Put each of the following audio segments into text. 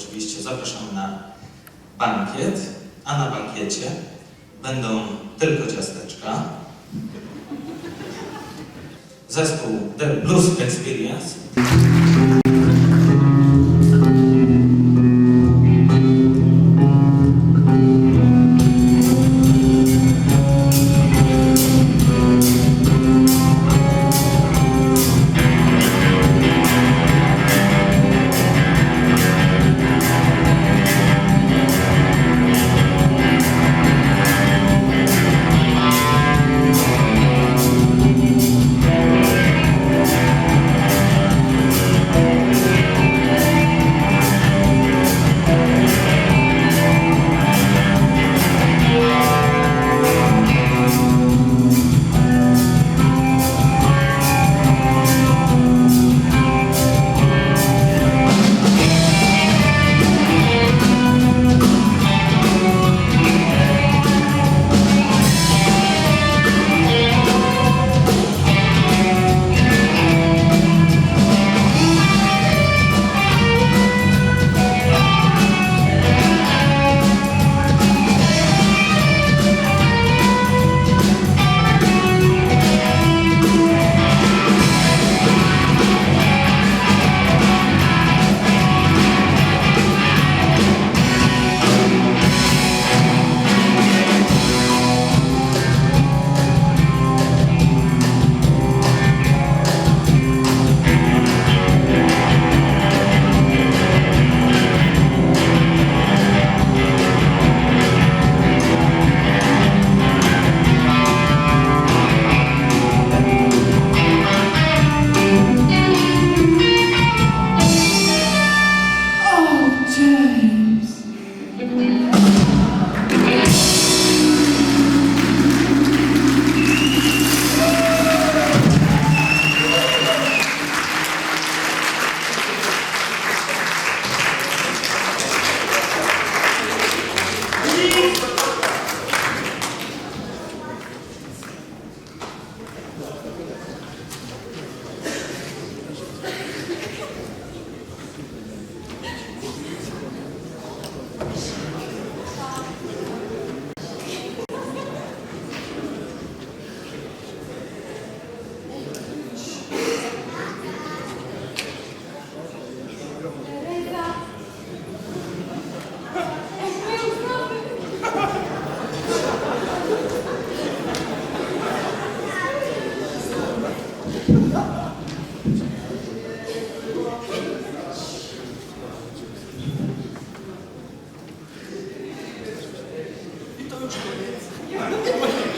oczywiście zapraszamy na bankiet, a na bankiecie będą tylko ciasteczka. Zespół The Blues Experience. Nawet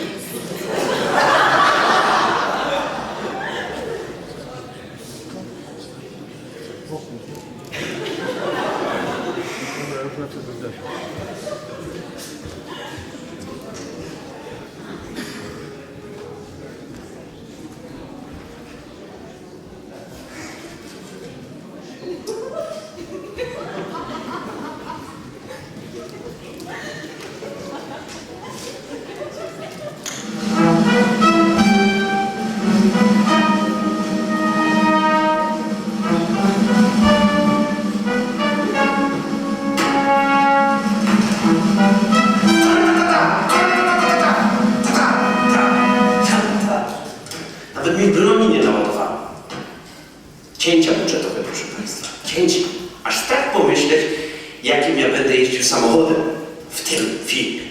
filmie.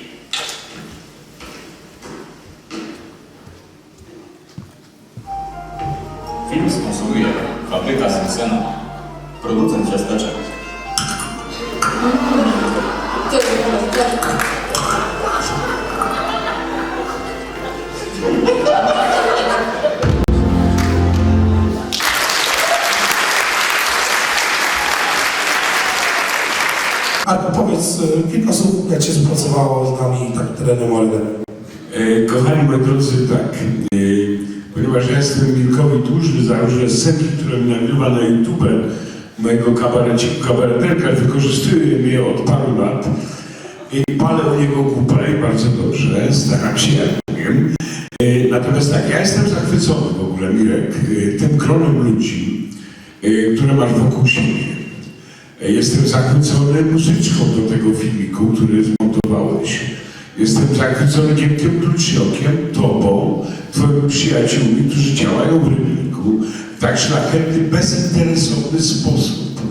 Film sponsoruje Fabryka Simpsona, producent ciasteczek. Współpracowało z nami tak terenem. E, Kochani moi drodzy, tak, e, ponieważ ja jestem Mirkowi dłużny za różne scenki, które nagrywa na YouTube, mojego kabareciku, kabareterka, wykorzystuje mnie od paru lat i palę o niego kupę i bardzo dobrze, staram się, jak wiem. E, Natomiast tak, ja jestem zachwycony w ogóle, Mirek, e, tym gronem ludzi, które masz wokół siebie. Jestem zachwycony muzyczką do tego filmiku, który zmontowałeś. Jestem zachwycony Giemkiem Kluczniokiem, tobą, twoimi przyjaciółmi, którzy działają w rybniku w tak szlachetny, bezinteresowny sposób.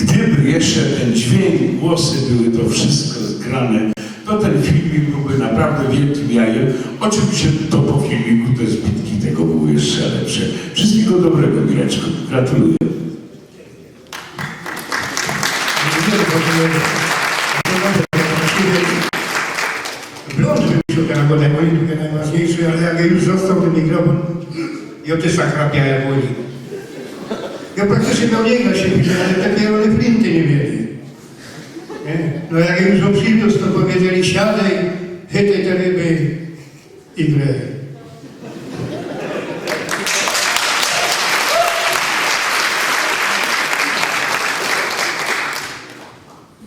Gdyby jeszcze ten dźwięk, głosy były to wszystko zgrane, to ten filmik byłby naprawdę wielkim jajem. Oczywiście to po filmiku te zbitki tego były jeszcze lepsze. Wszystkiego dobrego, Mireczko. Gratuluję. Blond wymyślił ten abonament, tylko najważniejszy, ale jak już został ten mikrofon, ja też chrapiałem po nim. Ja praktycznie miał nie grać się pisze, ale takie one flinty nie mieli. Nie? No jak już go przywiózł, to powiedzieli siadaj, chytaj te ryby i graj.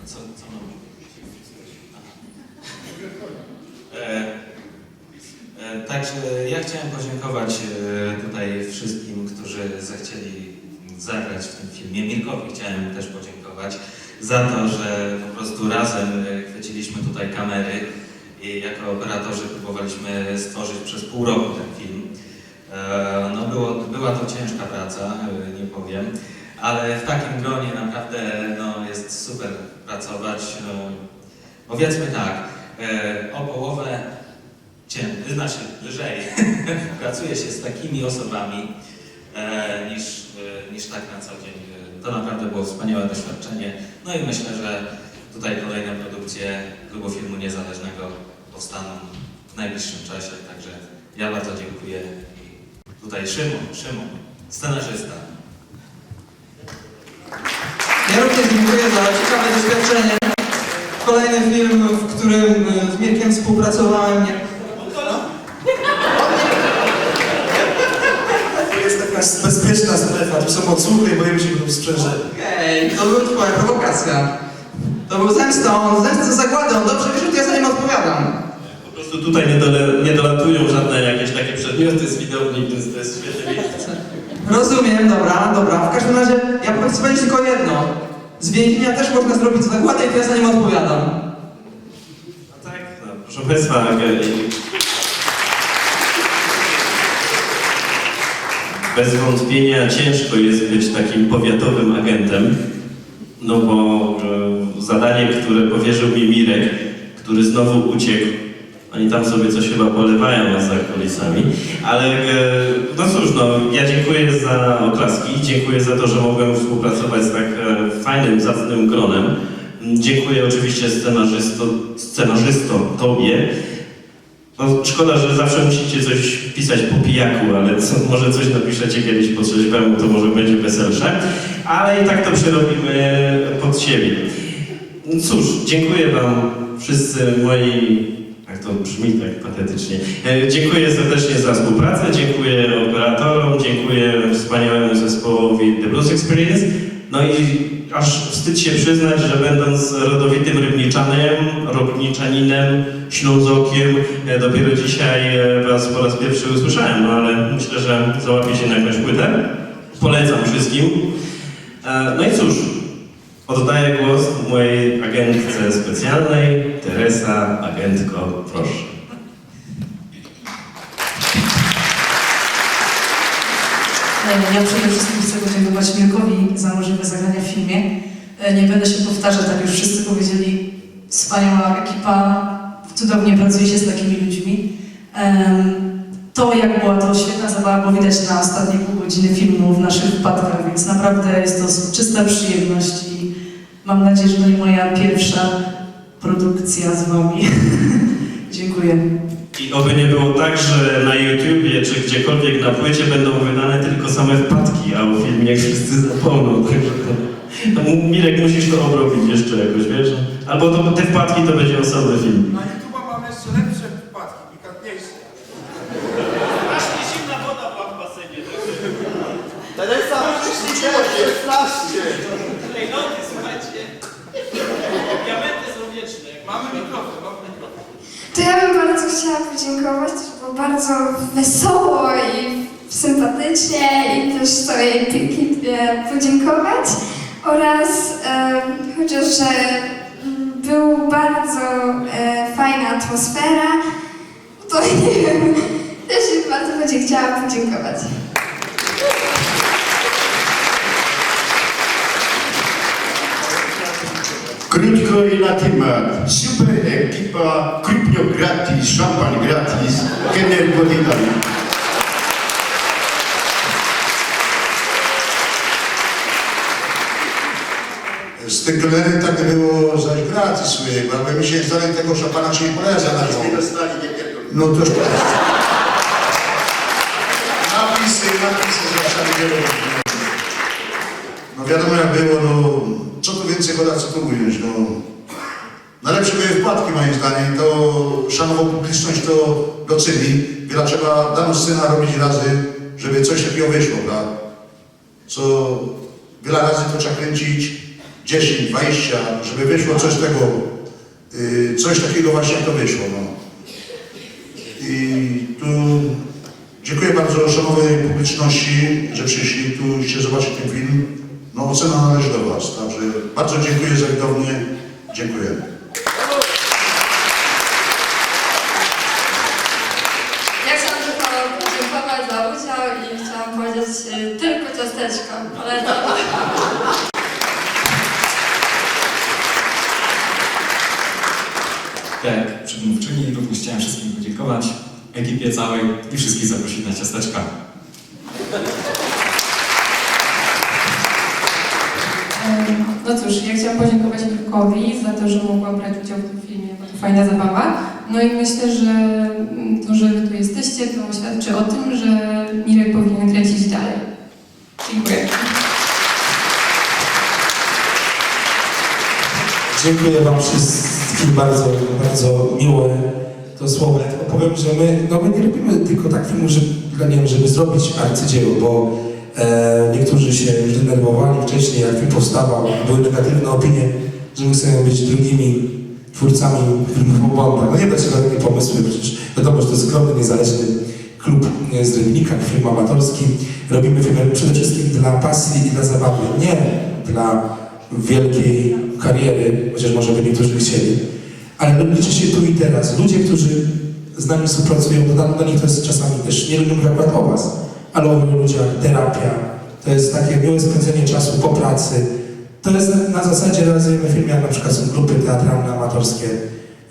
Co, co mam mówić? E, e, Także ja chciałem podziękować e, tutaj wszystkim, którzy zechcieli zagrać w tym filmie. Mirkowi chciałem też podziękować za to, że po prostu razem e, chwyciliśmy tutaj kamery i jako operatorzy próbowaliśmy stworzyć przez pół roku ten film. E, No było, była to ciężka praca, e, nie powiem, ale w takim gronie naprawdę no, jest super pracować. E, Powiedzmy tak, e, o połowę cię, znaczy lżej pracuje się z takimi osobami e, niż, e, niż tak na co dzień. E, To naprawdę było wspaniałe doświadczenie. No i myślę, że tutaj kolejne produkcje klubu filmu niezależnego powstaną w najbliższym czasie. Także ja bardzo dziękuję. I tutaj Szymon, Szymon, scenarzysta. Ja również dziękuję za ciekawe doświadczenie. Kolejny film, w którym e, z Mirkiem współpracowałem. Nie... To jest taka bezpieczna strefa, tu są odsłuchy i boimy się go sprzęże. Okej, to była twoja prowokacja. To był zemstą, zemstą zagładą. Dobrze wiesz, że ja za nim odpowiadam. Po prostu tutaj nie, dole, nie dolatują żadne jakieś takie przedmioty z widowni, więc to jest świetne miejsce. Rozumiem, dobra, dobra. W każdym razie ja powiedzieć tylko jedno. Z więzienia też można zrobić zagładę i to ja za nim odpowiadam. No tak, no, proszę Państwa, bez wątpienia ciężko jest być takim powiatowym agentem, no bo e, zadanie, które powierzył mi Mirek, który znowu uciekł, oni tam sobie coś chyba polewają za kulisami, ale e, no cóż, no, ja dziękuję za oklaski, dziękuję za to, że mogłem współpracować z tak e, fajnym, zacnym gronem. Dziękuję oczywiście scenarzysto, scenarzysto Tobie. No, szkoda, że zawsze musicie coś pisać po pijaku, ale co, może coś napiszecie kiedyś po trzeźwemu, to może będzie weselsze. Ale i tak to przerobimy pod siebie. Cóż, dziękuję Wam wszyscy moi... To brzmi tak patetycznie. E, Dziękuję serdecznie za współpracę, dziękuję operatorom, dziękuję wspaniałemu zespołowi The Blues Experience. No i aż wstyd się przyznać, że będąc rodowitym rybniczanem, rybniczaninem, ślązokiem, e, dopiero dzisiaj e, Was po raz pierwszy usłyszałem, no ale myślę, że załapię się na jakąś płytę. Polecam wszystkim. No i cóż, oddaję głos mojej agentce specjalnej, Teresa, agentko, proszę. E, Ja przede wszystkim chcę podziękować Mirkowi za możliwość zagrania w filmie. E, Nie będę się powtarzać, tak już wszyscy powiedzieli. Wspaniała ekipa, cudownie pracuje się z takimi ludźmi. To, jak była to świetna zabawa, było widać na ostatniej pół godziny filmu w naszych wpadkach, więc naprawdę jest to czysta przyjemność i mam nadzieję, że to nie moja pierwsza produkcja z Wami. Dziękuję. I oby nie było tak, że na YouTubie czy gdziekolwiek na płycie będą wydane tylko same wpadki, a o filmie wszyscy zapomną. Także Mirek musisz to obrobić jeszcze jakoś, wiesz? Albo to, te wpadki to będzie osobny film. Na YouTube'a mam jeszcze lepsze wpadki, pikantniejsze. Strasznie zimna woda była w basenie. Teresa, przyszliśmy 16! Klejnoty, słuchajcie. Diamenty są wieczne. Mamy mikrofon, mamy mikrofon. To ja bym bardzo chciała podziękować, było bardzo wesoło i sympatycznie i też całej ekipie podziękować oraz e, chociaż że był bardzo e, fajna atmosfera, to nie wiem, też bardzo będzie chciała podziękować. Krótko i na temat. Super ekipa, krupnio gratis, szampan gratis, kener godinami. Z tych kelnerów tak by było zaś gratis swoje, bo jakby mi się stale tego szampana się nie poleca na to. dostali, nie pierdolę. No to Napisy, napisy zaczęły wiele. No wiadomo jak było, no co tu ująć, no. Najlepsze były wpadki moim zdaniem, to szanował publiczność, to doceni. Wiele trzeba daną scenę robić razy, żeby coś takiego wyszło, prawda? Co wiele razy to trzeba kręcić 10, 20, żeby wyszło coś tego, yy, coś takiego właśnie jak to wyszło, no. I tu dziękuję bardzo szanownej publiczności, że przyszli tu się zobaczyć ten film. No ocena należy do Was, także bardzo dziękuję za widownię. Dziękuję. Ja chciałam tylko podziękować za udział i chciałam powiedzieć y, tylko ciasteczko. Polecam. Tak, przedmówczyni również chciałem wszystkim podziękować, ekipie całej i wszystkich zaprosić na ciasteczka. No cóż, ja chciałam podziękować Mirkowi za to, że mogłam brać udział w tym filmie, bo to fajna zabawa. No i myślę, że to, że wy tu jesteście, to świadczy o tym, że Mirek powinien kręcić dalej. Dziękuję. Dziękuję Wam wszystkim bardzo, bardzo miłe to słowo. Powiem, że my, no my nie robimy tylko tak filmu, dla- nie wiem, żeby zrobić arcydzieło, bo niektórzy się już denerwowali wcześniej, jak film powstawał, były negatywne opinie, że my chcemy być drugimi twórcami filmów o bombach. No nie da się na takie pomysły, przecież wiadomo, że to jest skromny, niezależny klub e, z Rybnika, film amatorski. Robimy filmy przede wszystkim dla pasji i dla zabawy, nie dla wielkiej kariery, chociaż może by niektórzy chcieli, ale liczy się tu i teraz. Ludzie, którzy z nami współpracują, dla, nich to jest czasami też, nie mówię akurat o Was, ale o ludziach, terapia, to jest takie miłe spędzenie czasu po pracy. To jest na, zasadzie realizujemy filmy, jak na przykład są grupy teatralne, amatorskie.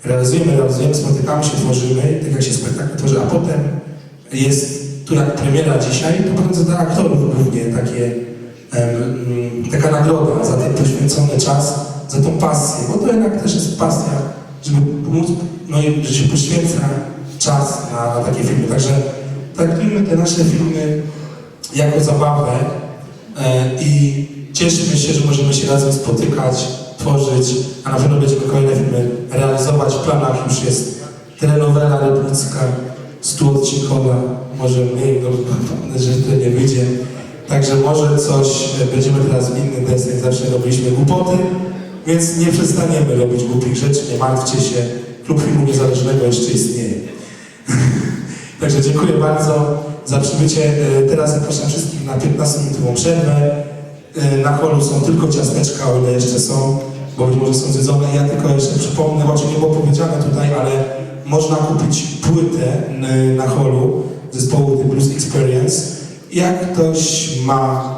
Realizujemy, realizujemy, spotykamy się, tworzymy, tak jak się spektakl tworzy, a potem jest tu jak premiera dzisiaj, to potem dla aktorów głównie takie mm, taka nagroda za ten poświęcony czas, za tą pasję, bo to jednak też jest pasja, żeby pomóc, no i że się poświęca czas na, na takie filmy. Także traktujmy te nasze filmy jako zabawę e, i cieszymy się, że możemy się razem spotykać, tworzyć, a na pewno będziemy kolejne filmy realizować. W planach już jest telenowela rybnicka, stuodcinkowa, może mniej, no, że to nie wyjdzie. Także może coś e, będziemy teraz w innym deseń, zawsze robiliśmy głupoty, więc nie przestaniemy robić głupich rzeczy, nie martwcie się, klub filmu niezależnego jeszcze istnieje. Także dziękuję bardzo za przybycie. E, Teraz zapraszam wszystkich na 15-minutową przerwę. E, Na holu są tylko ciasteczka, o ile jeszcze są, bo być może są zjedzone. Ja tylko jeszcze przypomnę, choć nie było powiedziane tutaj, ale można kupić płytę na holu zespołu The Blues Experience. Jak ktoś ma,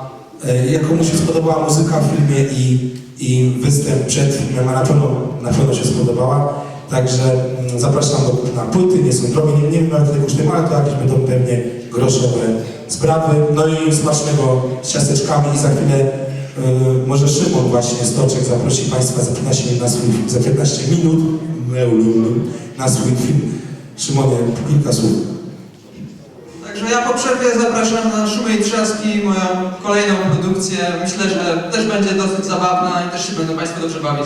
e, jak komuś się spodobała muzyka w filmie i, i występ przed filmem, a na pewno, na pewno się spodobała, Także mm, zapraszam do, na płyty, nie są drogie, nie, nie wiem nawet ile kosztują, ale to jakieś będą pewnie groszowe sprawy. No i smacznego z ciasteczkami i za chwilę y, może Szymon właśnie Stoczek zaprosi Państwa za 15 minut na swój film, za 15 minut na swój film. Szymonie, kilka słów. Także ja po przerwie zapraszam na Szumy i Trzaski, moją kolejną produkcję. Myślę, że też będzie dosyć zabawna i też się będą Państwo dobrze bawić.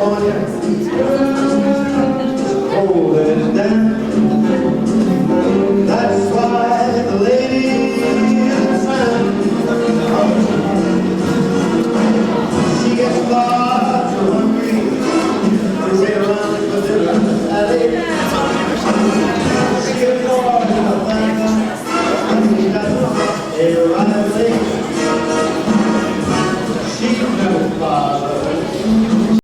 Oh, yeah.